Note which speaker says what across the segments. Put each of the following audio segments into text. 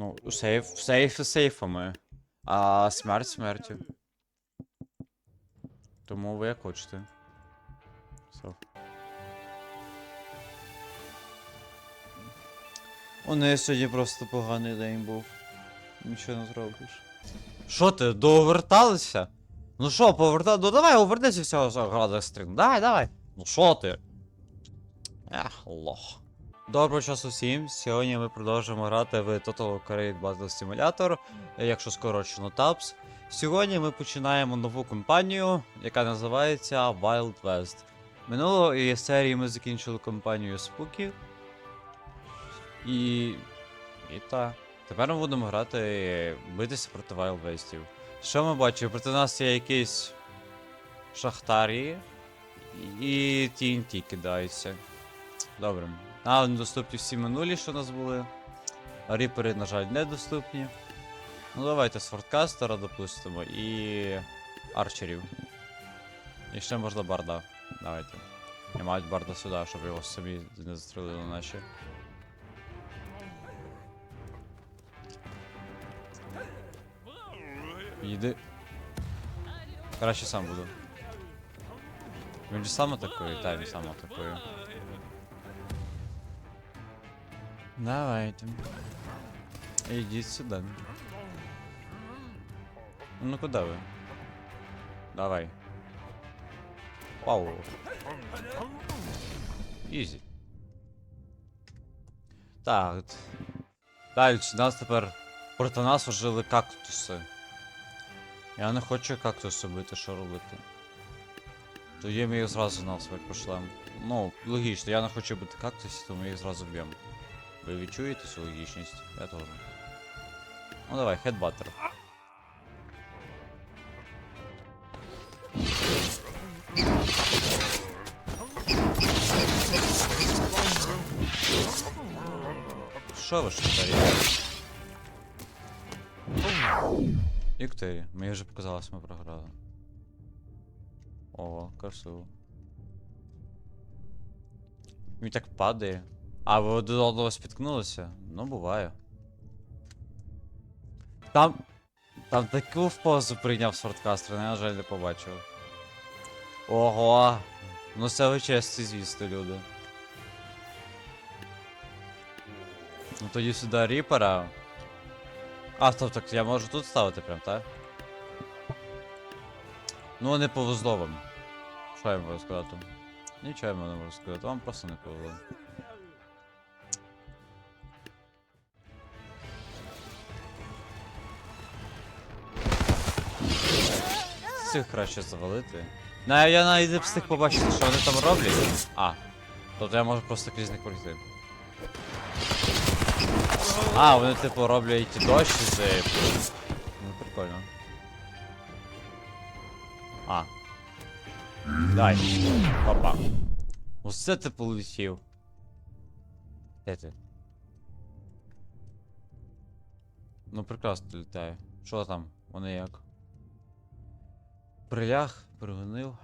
Speaker 1: Ну, сейф, сейф сейфами. А смерть смертю. Тому ви як хочете. Все. У неї сьогодні просто поганий день був. Нічого не зробиш. Що ти, дооверталися? Ну що, поверта... Ну давай, овернися всього за града стрім. Давай, давай. Ну що ти? Ех, лох. Доброго часу всім. Сьогодні ми продовжуємо грати в Total Create Battle Simulator, е, якщо скорочено TAPS. Сьогодні ми починаємо нову кампанію, яка називається Wild West. Минулої серії ми закінчили кампанію Spooky. І. І та. Тепер ми будемо грати битися проти Wild Westів. Що ми бачимо? Проти нас є якісь шахтарі і TNT кидаються. Добре. А, недоступні всі минулі, що у нас були. Ріпери, на жаль, недоступні. Ну давайте Свordкастера допустимо і. арчерів. І ще можна барда. Давайте. І мають барда сюди, щоб його самі не застрелили наші. Йди. Краще сам буду. Він же сам атакує? Так, він сам атакує. Давайте. Ідіть сюди. Ну куди ви? Давай. Вау. Ізі. Так. Далі, нас тепер проти нас ожили кактуси. Я не хочу кактуси бити, що робити. Тоді ми їх зразу на смерть пошлем. Ну, логічно, я не хочу бити кактусів, тому ми їх зразу б'ємо. Ви відчуєте цю логічність? Я теж. Ну давай, хедбаттер. Що ви шахтарі? Вікторія, мені вже показалось, ми програли. Ого, красиво. Він так падає. А, ви один одного спіткнулися? Ну, буває. Там. Там таку в позу прийняв Свардкастер, я, на жаль, не побачив. Ого! Ну це ви честі, звісно, люди. Ну тоді сюди Ріпера. А, стоп, так я можу тут ставити прям, так? Ну, не повезло вам. Що я можу сказати? Нічого я не можу сказати, вам просто не повезло. Цих краще завалити. На, я навіть не встиг побачити, що вони там роблять. А. Тобто я можу просто крізь них пройти. А, вони типу роблять дощ з. Ну, прикольно. А. Дай. Опа. Оце ти полетів. Де ти? Ну прекрасно літає. Що там? Вони як? Приляг, пригонив.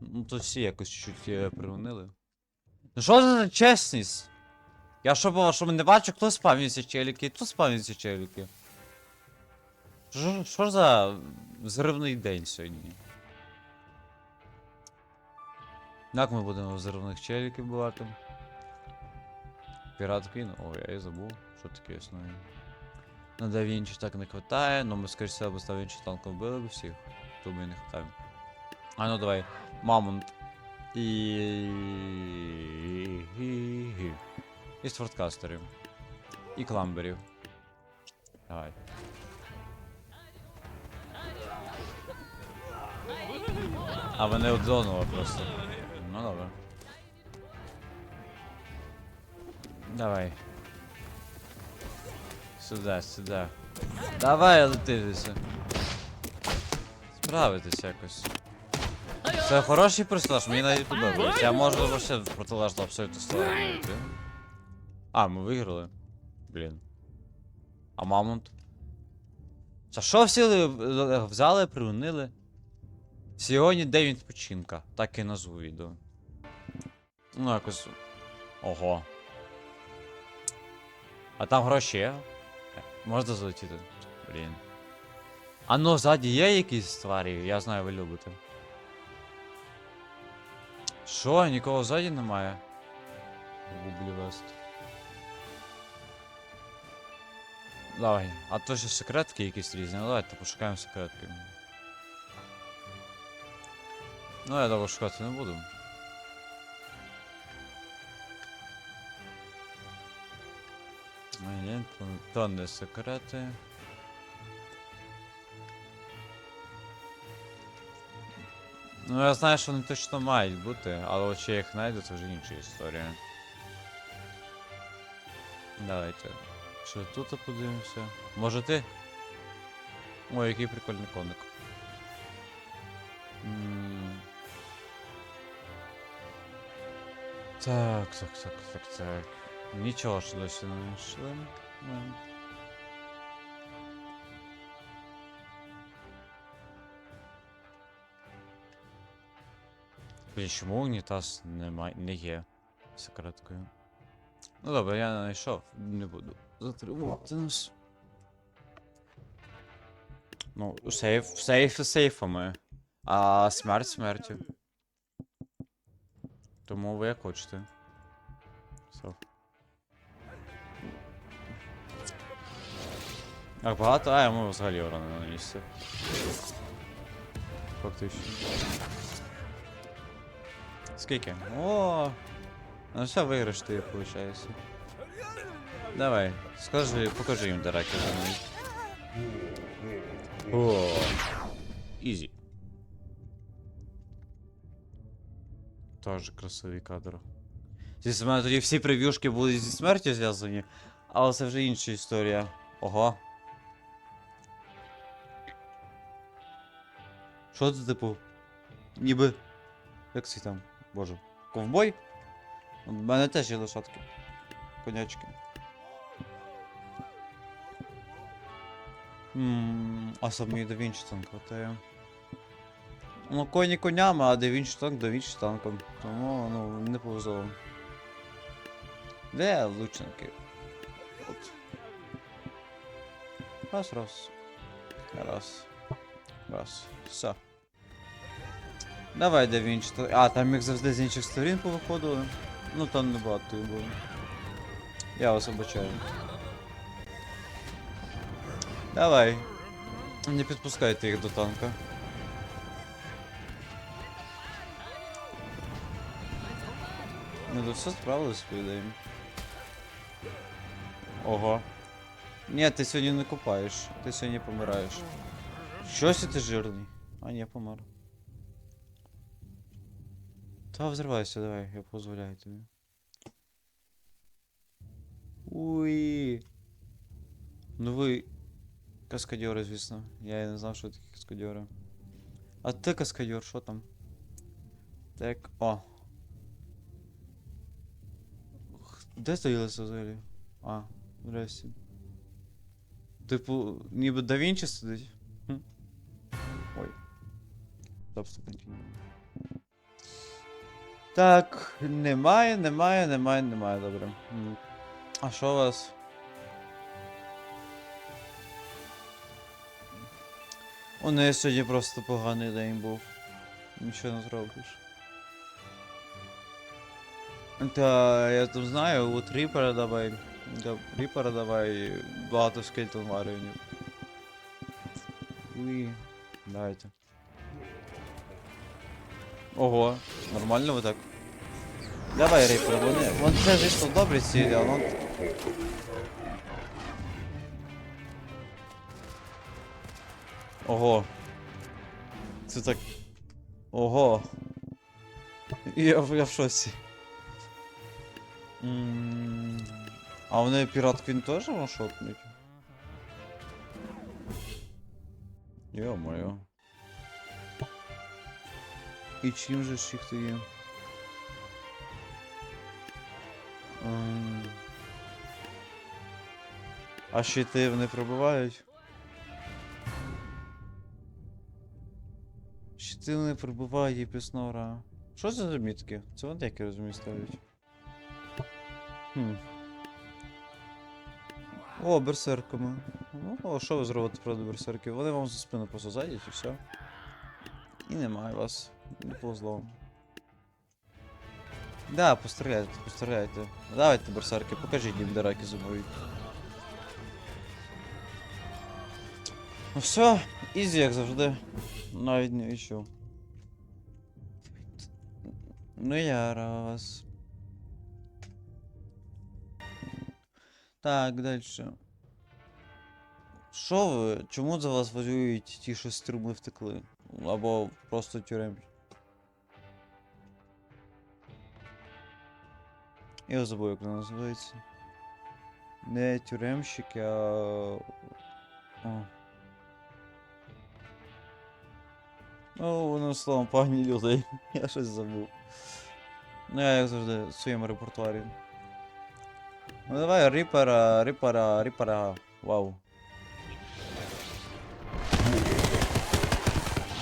Speaker 1: Ну то всі якось чуть е, пригонили. Ну що за чесність? Я що по-вашому не бачу, хто спавнюється челіки, хто спавнюється челіки. Що, що за зривний день сьогодні? Як ми будемо в зривних челіків бувати? Пірат Квін? О, я і забув, що таке існує. На Да Вінчі так не хватає, но ми, скоріше всього, без Да Вінчі танком вбили б всіх. Тому і не хватає. А ну давай. Мамонт. І. І свардкастерів. І кламберів. Давай. А вони одзонули просто. Ну добре. Давай. Сюда, сюда. Давай летитися. Справитись якось. Це хороший персонаж, мені навіть подобається. Я можу вообще протилежно абсолютно сторону. А, ми виграли. Блін. А мамонт? Це що всі взяли, приунили? Сьогодні день відпочинка. Так і назву відео. Ну, якось. Ого. А там гроші є? Можна залетіти? Блін. А ну, ззаді є якісь тварі? Я знаю, ви любите. Що, нікого ззаді немає? Гублі вест. Давай, а то ще секретки якісь різні. Ну, давайте пошукаємо секретки. Ну, я довго шукати не буду. Ні, то, то не секрети. Ну, я знаю, що вони точно мають бути, але от чи я їх знайду, це вже інша історія. Давайте. Що тут подивимося? Може ти? Ой, який прикольний коник. М. Так, так, так, так, так. Нічого ж досі не знайшли. Блін, чому унітаз нема... не є секреткою? Ну добре, я знайшов, не буду затримувати нас. Ну, сейф, сейф сейфами. А смерть смертю. Тому ви як хочете. Все. Так, багато? А, йому взагалі урона нанісся. Фактично. Скільки? О! Ну все, виграш ти, виходить. Давай, скажи, покажи їм драки за мною. О, ізі. Тоже красивий кадр. Звісно, в мене тоді всі прев'юшки були зі смертю зв'язані, але це вже інша історія. Ого. Що це типу? Ніби. Як це там? Боже. Ковбой? У мене теж є лошадки. Конячки. Ммм, а самі Да Вінчі танк хватає. Ну, коні конями, а Да Вінчі танк Да Вінчі танком. Тому, ну, не повезло. Де лучники? От. Раз, раз. Раз. Раз. Все. Давай, Да Вінчі. та- А, там їх завжди з інших сторін повиходили. Ну там не багато їх було. Я вас обачаю. Давай. Не підпускайте їх до танка. Ну то все справилось, по. Ого. Ні, ти сьогодні не купаєш. Ти сьогодні помираєш. Щось ти жирний. А ні, помер. Та взривайся, давай, я позволяю тобі. Уй. Ну ви каскадьори, звісно. Я і не знав, що такі каскадьори. А ти каскадьор, що там? Так, о. Де стоїлося взагалі? А, здрасте. Типу, ніби да Вінчі сидить. Хм. Ой. Стоп, стоп. Так, немає, немає, немає, немає, добре. А що у вас? У неї сьогодні просто поганий день був. Нічого не зробиш. Та я там знаю, от Ріпера давай. Да, Ріпера давай багато скейтон варювнів. Уї. Давайте. Ого, нормально ви так. Давай, Ріпер, вони. Вони це звісно добрі цілі, а ну. Ого. Це так. Ого. Я, я в шоці. А вони пірат Квін теж ваншотнуть? Йо-моє. І чим же ж їх тоді? Ем. А щити вони пробивають? Щити вони пробивають і піснора. Що за мітки? Це вони як я розумію ставлять. Хм. О, берсерками. Ну, що ви зробите проти берсерків? Вони вам за спину просто зайдуть і все. І немає вас. Не повезло. вам. Да, постріляйте, постріляйте. Давайте, берсерки, покажіть їм, де раки зимують. Ну все, ізі, як завжди. Навіть не відчув. Ну я раз. Так, дальше. Що ви? Чому за вас воюють ті, що з тюрми втекли? Або просто тюрем. Я забув, як вона називається. Не тюремщики, а. О. Ну, воно словом пані людей. Я щось забув. Ну, я як завжди в своєму репертуарі. Ну давай ріпера, ріпера, ріпера. Вау.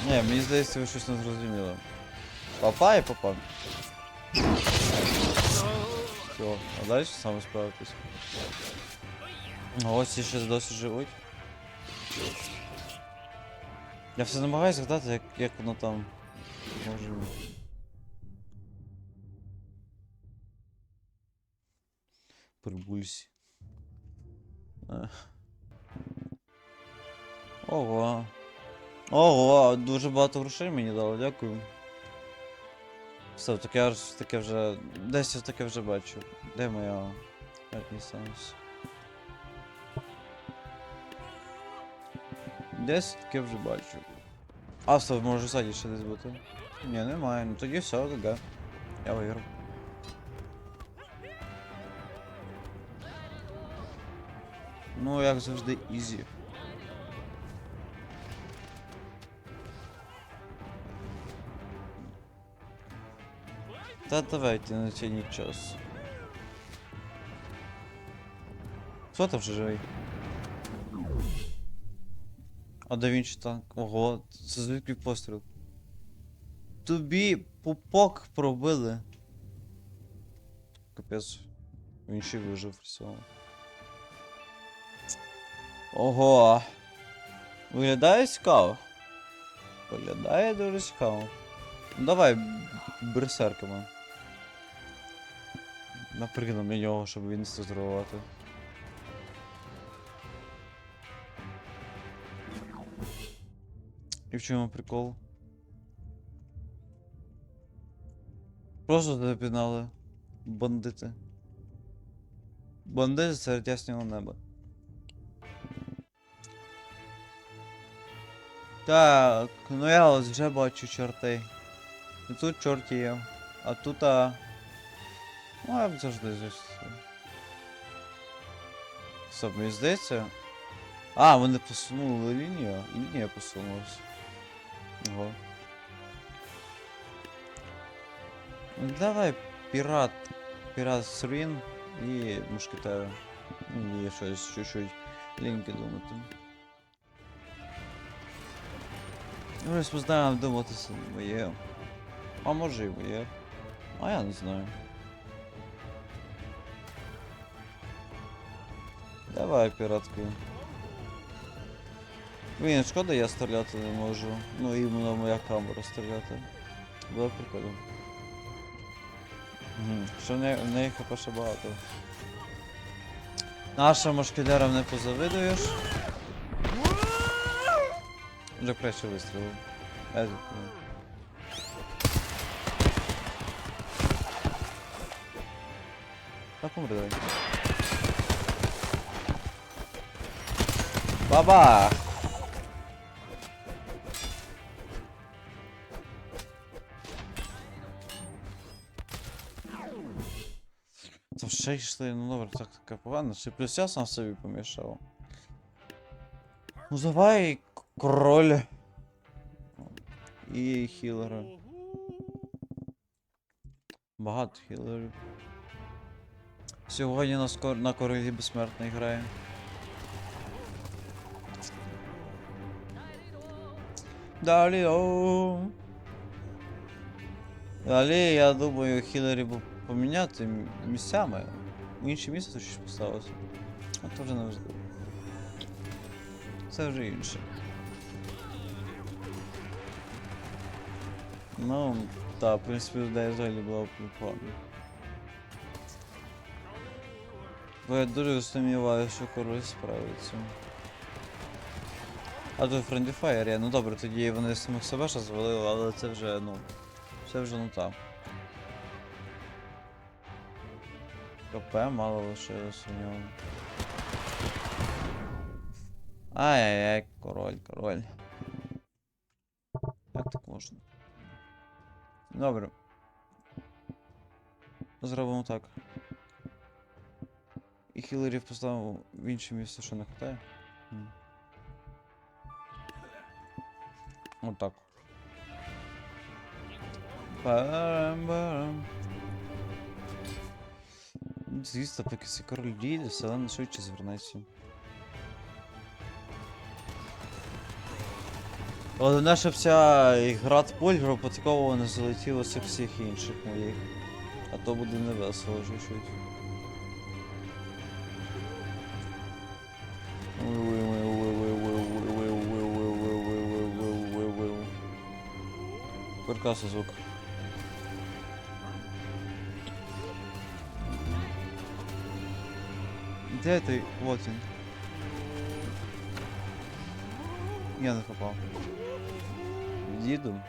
Speaker 1: Ні, мені здається, ви щось не зрозуміли. Папа і папа. Все, а далі саме справитись. Ці ще досі живуть. Я все намагаюся згадати, як, як воно там. Може. Прибульсі. Ого. Ого, дуже багато грошей мені дали, дякую. Все, таке я ж таке вже. Десь я таке вже бачу. Де моя Renaissance? Десь таке вже бачу. А, стоп, може ззаді ще десь бути. Ні, немає, ну тоді все, ГГ. Я виграв. Ну, як завжди, ізі. Та давайте, не тяніть час. Хто там вже живий? А да Вінчі танк. Ого, це звідки постріл. Тобі пупок пробили. Капець. Він ще вижив всього. Ого. Виглядає цікаво. Виглядає дуже цікаво. Ну давай берсерками. Напригнемо на нього, щоб він стазурувати. І в чому прикол? Просто туди пінали. Бандити. Бандити серед ясного неба. Так, ну я ось вже бачу чортей. І тут чорті є. А тут а. Ну, як завжди здесь. Стоп, мені здається. А, вони посунули лінію, і лінія посунулась. Ого. Ну, давай пірат. Пірат Срін і мушкетери. І щось чуть-чуть ліньки думати. Ну, ось ми знаємо думати моє. А може і моє. А я не знаю. Давай, піратки. Блін, шкода, я стріляти не можу. Ну, іменно моя камера стріляти. Було прикольно. Угу. Що в неї, в неї хп ще багато. Нашим мушкетерам не позавидуєш. Вже краще вистрілив. Так умри давай. Баба! Там ще йшли, ну добре, так така погана, ще плюс я сам собі помішав. Ну давай, король. І хілери. Багато хілерів. Сьогодні на, на королі безсмертний грає. Далі о. Далі, я думаю, хілері поміняти місцями. В інше місце щось поставити. А то вже не важливо. Це вже інше. Ну, так, в принципі, ідея взагалі була непогана. Бо я дуже сумніваюся, що король справиться. А тут Friendly Fire є. Ну добре, тоді вони самих себе ще звалили, але це вже, ну. Це вже ну так. КП мало лишилось у нього. Ай-яй-яй, король, король. Як так можна? Добре. Зробимо так. І хілерів поставимо в інше місце, що не хватає. Отак. Барам-барам. Звісно, поки цей король дійде, селена швидше звернеться. Головне, щоб ця ігра Польгра випадково не залетіла з всіх інших моїх. А то буде невесело чуть-чуть. Прекрасний звук. Де ти? Вот він. Я не попав. Їду.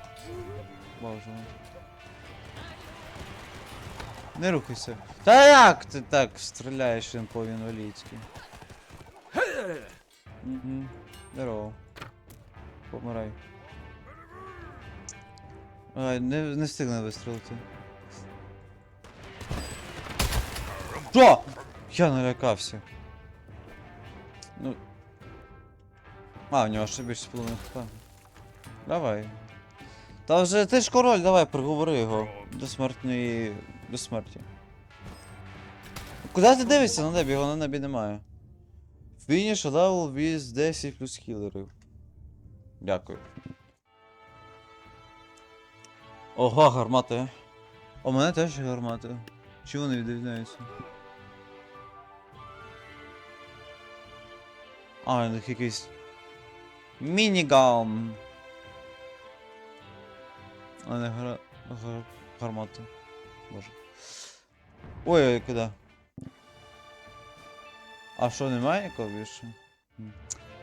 Speaker 1: Боже мой. Не рухайся. Та як ти так стріляєш він по інвалідськи? Угу. Здорово. Помирай. Ай, не, не встигне вистрілити. Що? Я налякався. Ну. А, в нього ще більше половини хп. Давай. Та вже ти ж король, давай, приговори його. До смертної. До смерті. Куди ти дивишся на небі? Його на небі немає. Finish level with 10 плюс хілерів. Дякую. Ого, гармати. У мене теж гармати. Чи вони відрізняються? А, у них якийсь. Мініган. А не гра... гар... гармати. Боже. Ой-ой, куди? А що, немає нікого більше? М.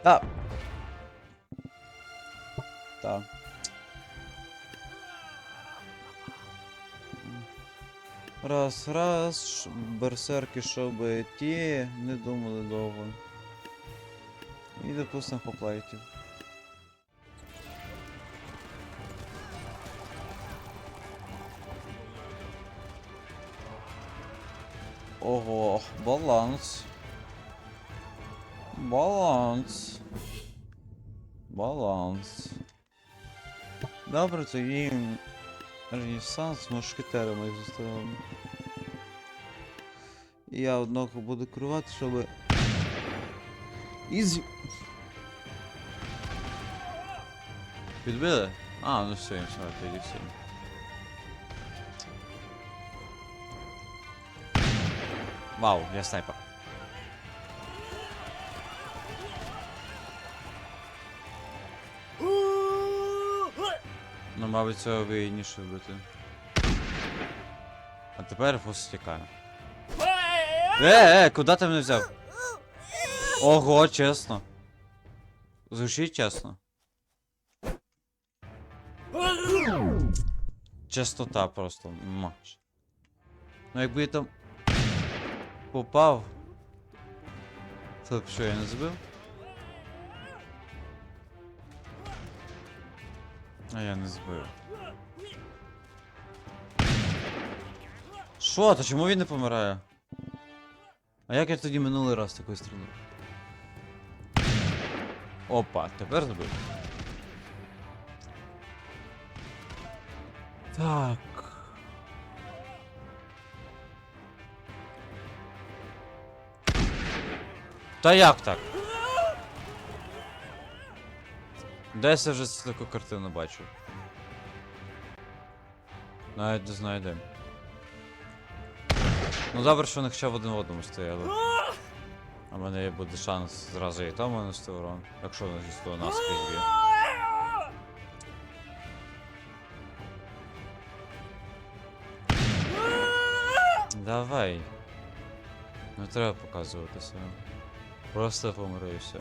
Speaker 1: Та. Так. Раз, раз, берсерки, щоб ті не думали довго. І допустимо поплайтів. Ого, баланс. Баланс. Баланс. Добре, тоді Ренесанс з мушкетерами їх заставимо. Я одного буду керувати, щоб. Із. Підбили? А, ну все, все, тоді все. Вау, я снайпер. Мабуть, цього вигідніше вбити. А тепер фус тікає. Е, е, куди ти мене взяв? Ого, чесно. Звучить чесно. Чистота просто маш. Ну якби я там попав. Це б що я не збив? А я не збив. Що? Та чому він не помирає? А як я тоді минулий раз такою стрілив? Опа, тепер збив. Так. Та як так? Десь я вже таку картину бачу. Навіть не знаю де. Ну добре, що вони хоча б один в одному стояли. А в мене буде шанс зразу і тому нанести урон, якщо звісно нас б'є. Давай. Не треба показуватися. Просто помри і все.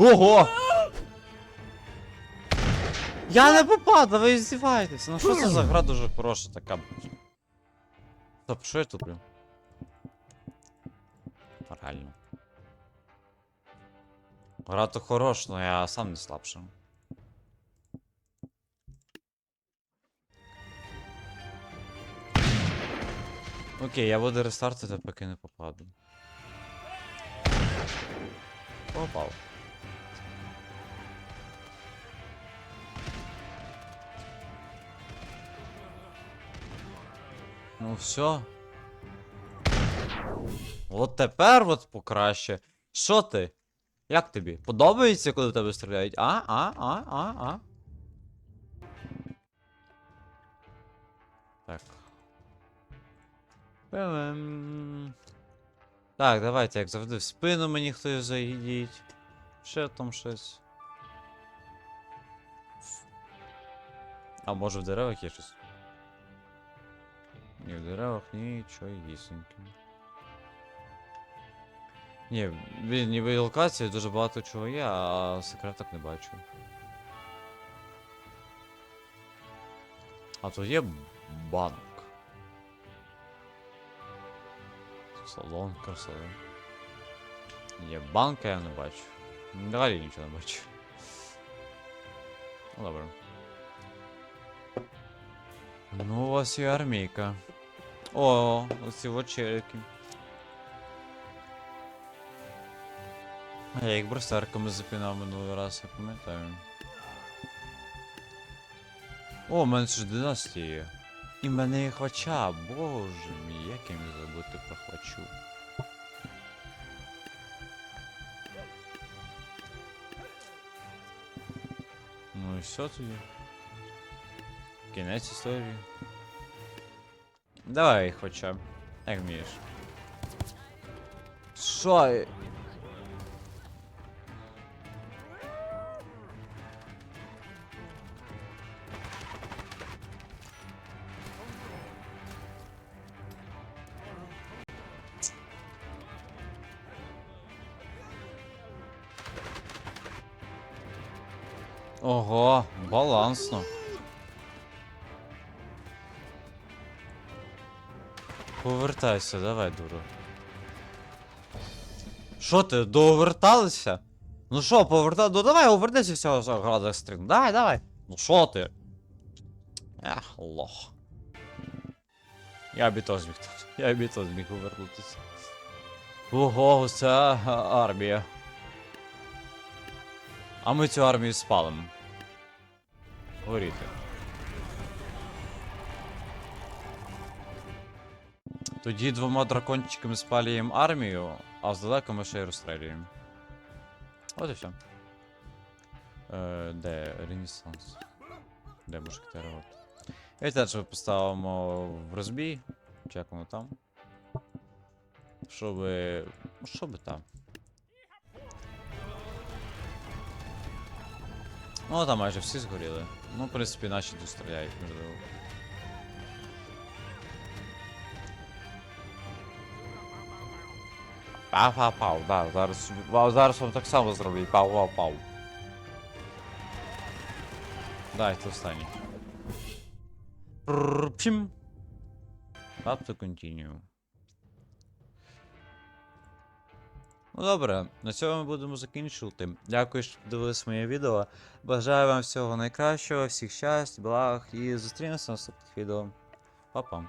Speaker 1: Ого! Я не попав, да ви здіваєтесь. Ну що це за гра дуже хороша така. Стоп, що я туплю? Реально. Гра то хороша, но я сам не слабша. Окей, я буду рестартити, поки не попаду. Попав. Ну все. От тепер от покраще. Що ти? Як тобі? Подобається, коли тебе стріляють? А, а, а, а, а. Так. Пем. Так, давайте, як завжди, в спину мені хтось заїдіть. Ще там щось. А може в деревах є щось? Ні, в деревах нічого єсеньке. Ні, в- ніби локації дуже багато чого є, а секреток не бачу. А тут є банк. Салон красивий. Є банка, я не бачу. Взагалі нічого не бачу. Ну добре. Ну, у вас є армійка. О, оці вечерки. А я їх берсерками запінав минулий раз, я пам'ятаю. О, у мене ж династія є. І в мене є хвача, боже мій, як я міг забути про хвачу. Ну і все тоді. Кінець історії. Давай, хоча б. Як вмієш. Що? Ого, балансно. Повертайся, давай, дура. Що ти, дооверталися? Ну що, повертай, ну давай, увернися всього града стрім. Давай, давай. Ну що ти? Ех, лох. Я б і то зміг тут. Я б і то зміг повернутися. Ого, ця армія. А ми цю армію спалимо. Горіти. Тоді двома дракончиками спалюємо армію, а здалеку ми ще й розстрілюємо. От і все. Е, де Ренесанс? Де мушкетери? От. І теж поставимо в розбій. Як воно там. Щоби. Щоби там. Ну, там майже всі згоріли. Ну, в принципі, наші достріляють, можливо. Пау-пау-пау, да, зараз, зараз вам так само зроблю. Пау-пау-пау. Дайте останній. Прррр, Пім. Up to continue. Ну добре, на цьому ми будемо закінчувати. Дякую, що дивились моє відео. Бажаю вам всього найкращого, всіх щастя, благ і зустрінемося в наступних відео. Па-па.